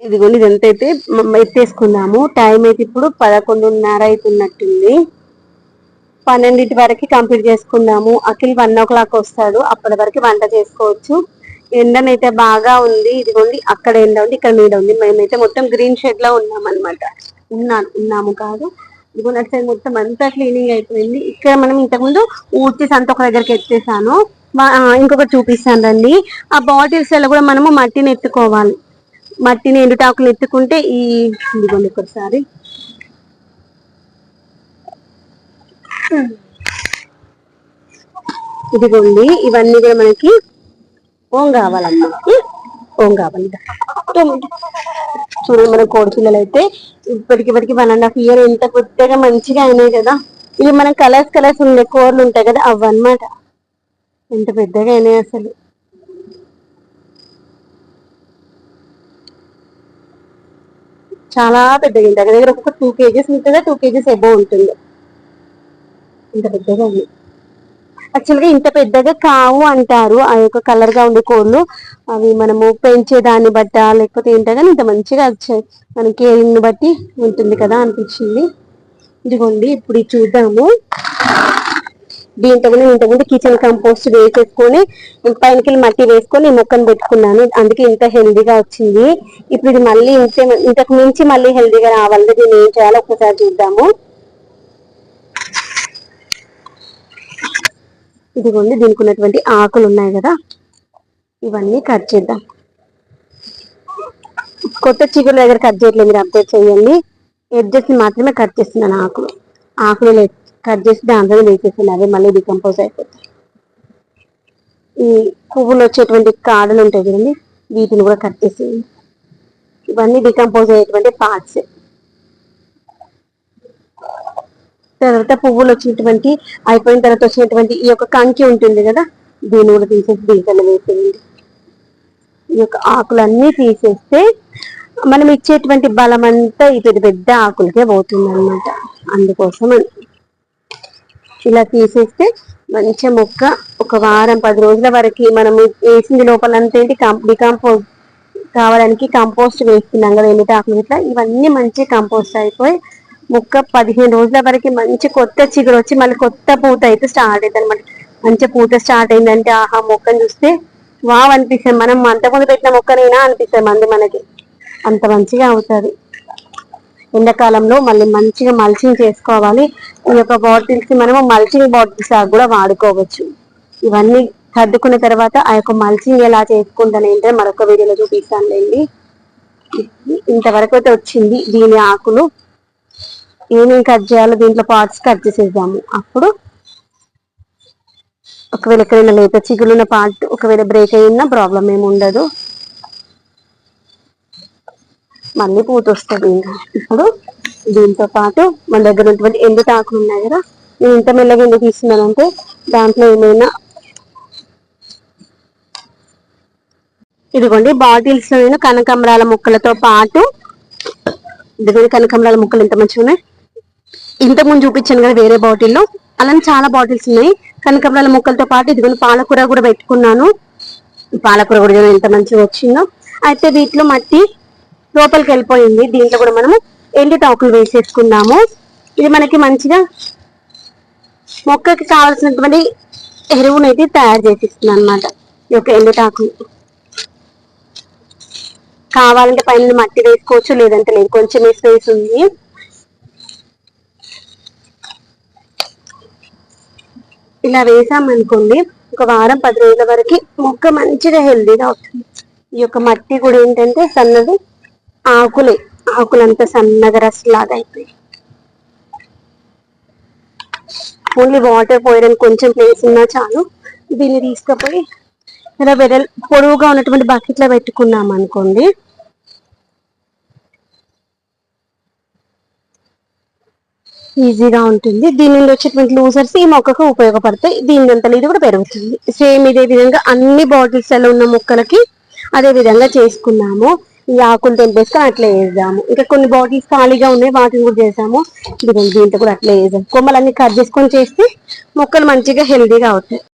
ఇదిగోండి ఇదంతా అయితే ఎత్తేసుకున్నాము ఎత్తేసుకుందాము టైం అయితే ఇప్పుడు పదకొండున్నర అవుతున్నట్టుంది పన్నెండింటి వరకు కంప్లీట్ చేసుకుందాము అఖిల్ వన్ ఓ క్లాక్ వస్తాడు. అప్పటి వరకు వంట చేసుకోవచ్చు. ఎండనైతే బాగా ఉంది. ఇదిగోండి అక్కడ ఎండ ఉంది ఇక్కడ నీడ ఉంది. మేమైతే మొత్తం గ్రీన్ షెడ్లో ఉన్నాం ఉన్నాను ఉన్నాము కాదు. ఇదిగోండి అటు సైడ్ మొత్తం అంతా క్లీనింగ్ అయిపోయింది. ఇక్కడ మనం ఇంతకుముందు ఊడ్చి సంత ఒక దగ్గరికి ఎత్తేసాను. ఇంకొకటి చూపిస్తాను రండి. ఆ బాటిల్స్లో కూడా మనము మట్టిని ఎత్తుకోవాలి. మట్టిని ఎండుటాకులు ఎత్తుకుంటే ఈ ఇదిగోండి ఒకసారి. ఇదిగోండి ఇవన్నీ కూడా మనకి ఓం కావాలమ్మా ఓం కావాలి. చూడండి మన కోడి పిల్లలు అయితే ఇప్పటికి ఇప్పటికి వన్ అండ్ హాఫ్ ఇయర్ ఎంత కొత్తగా మంచిగా అయినాయి కదా. ఇవి మనం కలర్స్ కలర్స్ ఉండే కూరలు ఉంటాయి కదా అవి అన్నమాట ఎంత పెద్దగా అయినాయి అసలు. చాలా పెద్దగా ఉంది దగ్గర దగ్గర ఒక టూ కేజీస్ ఉంటుందా? టూ కేజీస్ ఎబో ఉంటుంది. ఇంత పెద్దగా ఉంది. యాక్చువల్గా ఇంత పెద్దగా కావు అంటారు. ఆ యొక్క కలర్గా ఉండే కోళ్ళు. అవి మనము పెంచే దాన్ని బట్ట లేకపోతే ఏంటో ఇంత మంచిగా వచ్చాయి మన కేరింగ్ బట్టి ఉంటుంది కదా అనిపించింది. ఇదిగోండి ఇప్పుడు ఇది చూద్దాము. దీంతో కూడా నేను ఇంతకుముందు కిచెన్ కంపోస్ట్ వేసేసుకొని పైనకి మట్టి వేసుకొని ఈ మొక్కను పెట్టుకున్నాను. అందుకే ఇంత హెల్దీగా వచ్చింది. ఇప్పుడు ఇది మళ్ళీ ఇంత ఇంతకు మించి మళ్ళీ హెల్దీగా రావాలంటే దీన్ని ఏం చేయాలో ఒకసారి చూద్దాము. ఇదిగోండి దీనికి ఉన్నటువంటి ఆకులు ఉన్నాయి కదా. ఇవన్నీ కట్ చేద్దాం. కొత్త చిగురు దగ్గర కట్ చేయట్లేదు మీరు అప్డేట్ చేయండి. ఎడ్జెస్ మాత్రమే కట్ చేస్తున్నాను ఆకులు. ఆకులు కట్ చేసి దాంట్లో వేసేసాను అవి మళ్ళీ డికంపోజ్ అయిపోతాయి ఈ పువ్వులు వచ్చేటువంటి కాడలు ఉంటాయి కదండి వీటిని కూడా కట్ చేసేయండి ఇవన్నీ డికంపోజ్ అయ్యేటువంటి పార్ట్స్. తర్వాత పువ్వులు వచ్చినటువంటి అయిపోయిన తర్వాత వచ్చినటువంటి ఈ యొక్క కంకి ఉంటుంది కదా దీన్ని కూడా తీసేసి దీంట్లో వేసేయండి. ఈ యొక్క ఆకులన్నీ తీసేస్తే మనం ఇచ్చేటువంటి బలం అంతా ఈ పెద్ద పెద్ద ఆకులకే పోతుంది అనమాట అందుకోసం ఇలా తీసేస్తే మంచి మొక్క ఒక వారం పది రోజుల వరకు మనం వేసింది లోపలంతా ఏంటి? డికంపోజ్ కావడానికి కంపోస్ట్ వేస్తున్నాం కదా ఎన్ని ఆకులు ఇట్లా. ఇవన్నీ మంచి కంపోస్ట్ అయిపోయి మొక్క పదిహేను రోజుల వరకు మంచి కొత్త చిగురు వచ్చి మళ్ళీ కొత్త పూత అయితే స్టార్ట్ అవుతుంది అనమాట మంచి పూత స్టార్ట్ అయిందంటే ఆహా మొక్కను చూస్తే వావ్ అనిపిస్తుంది. మనం అంతకుముందు పెట్టిన మొక్కనైనా అనిపిస్తుంది మంది మనకి. అంత మంచిగా అవుతుంది. ఎండాకాలంలో మళ్ళీ మంచిగా మల్చింగ్ చేసుకోవాలి. ఈ యొక్క బాటిల్స్ మనము మల్చింగ్ బాటిల్స్ లాగా కూడా వాడుకోవచ్చు. ఇవన్నీ సర్దుకున్న తర్వాత ఆ యొక్క మల్చింగ్ ఎలా చేసుకుంటాను ఏంటంటే మరొక వీడియోలో చూపిస్తానులేండి ఇంతవరకు అయితే వచ్చింది దీని ఆకులు. ఏమేమి కట్ చేయాలో దీంట్లో పార్ట్స్ కట్ చేసేద్దాము. అప్పుడు ఒకవేళ ఎక్కడైనా లేత చిగులున్న పార్ట్ ఒకవేళ బ్రేక్ అయినా ప్రాబ్లం ఏమి ఉండదు. మళ్ళీ పూత వస్తుంది ఇంకా. ఇప్పుడు దీంతో పాటు మన దగ్గర ఉన్నటువంటి ఎండుటాకులు ఉన్నాయి కదా నేను ఇంత మెల్లగా ఎందుకు తీస్తున్నానంటే దాంట్లో ఏమైనా ఇదిగోండి బాటిల్స్లో నేను కనకాంబరాల ముక్కలతో పాటు ఇదిగోండి కనకమరాల ముక్కలు ఎంత మంచిగా ఉన్నాయి. ఇంత ముందు చూపించాను కదా వేరే బాటిల్లో అలానే చాలా బాటిల్స్ ఉన్నాయి. కనకాంబరాల ముక్కలతో పాటు ఇదిగోండి పాలకూర కూడా పెట్టుకున్నాను. పాలకూర కూడా ఎంత మంచిగా వచ్చిందో. అయితే వీటిలో మట్టి లోపలికి వెళ్ళిపోయింది. దీంట్లో కూడా మనము ఎండు టాకులు వేసేసుకుందాము. ఇది మనకి మంచిగా మొక్కకి కావాల్సినటువంటి ఎరువునైతే తయారు చేసిస్తుంది అనమాట ఈ యొక్క ఎండుటాకులు కావాలంటే పైన మట్టి వేసుకోవచ్చు లేదంటే లేదు. కొంచెం స్పేస్ ఉంది ఇలా వేసామనుకోండి ఒక వారం పది రోజుల వరకు మొక్క మంచిగా హెల్దీగా అవుతుంది. ఈ యొక్క మట్టి కూడా ఏంటంటే సన్నది ఆకులే. ఆకులంతా సన్నగా రసలాగా అయిపోయి ఓన్లీ వాటర్ పోయడానికి కొంచెం ప్లేస్ ఉన్నా చాలు. దీన్ని తీసుకుపోయి ఇలా వెడల్ పొడవుగా ఉన్నటువంటి బకెట్లో పెట్టుకున్నాం అనుకోండి. ఈజీగా ఉంటుంది. దీని నుండి వచ్చేటువంటి లూజర్స్ ఈ మొక్కకు ఉపయోగపడతాయి. దీని అంతా ఇది కూడా పెరుగుతుంది. సేమ్ ఇదే విధంగా అన్ని బాటిల్స్లో ఉన్న మొక్కలకి అదే విధంగా చేసుకున్నాము. ఈ ఆకులు తెంపేసుకొని అట్లా వేద్దాము ఇంకా కొన్ని బాటిల్స్ ఖాళీగా ఉన్నాయి వాటిని కూడా చేసాము ఇదిగోండి కూడా అట్లా వేసాము కొమ్మలన్నీ కట్ చేసుకొని చేస్తే మొక్కలు మంచిగా హెల్దీగా అవుతాయి.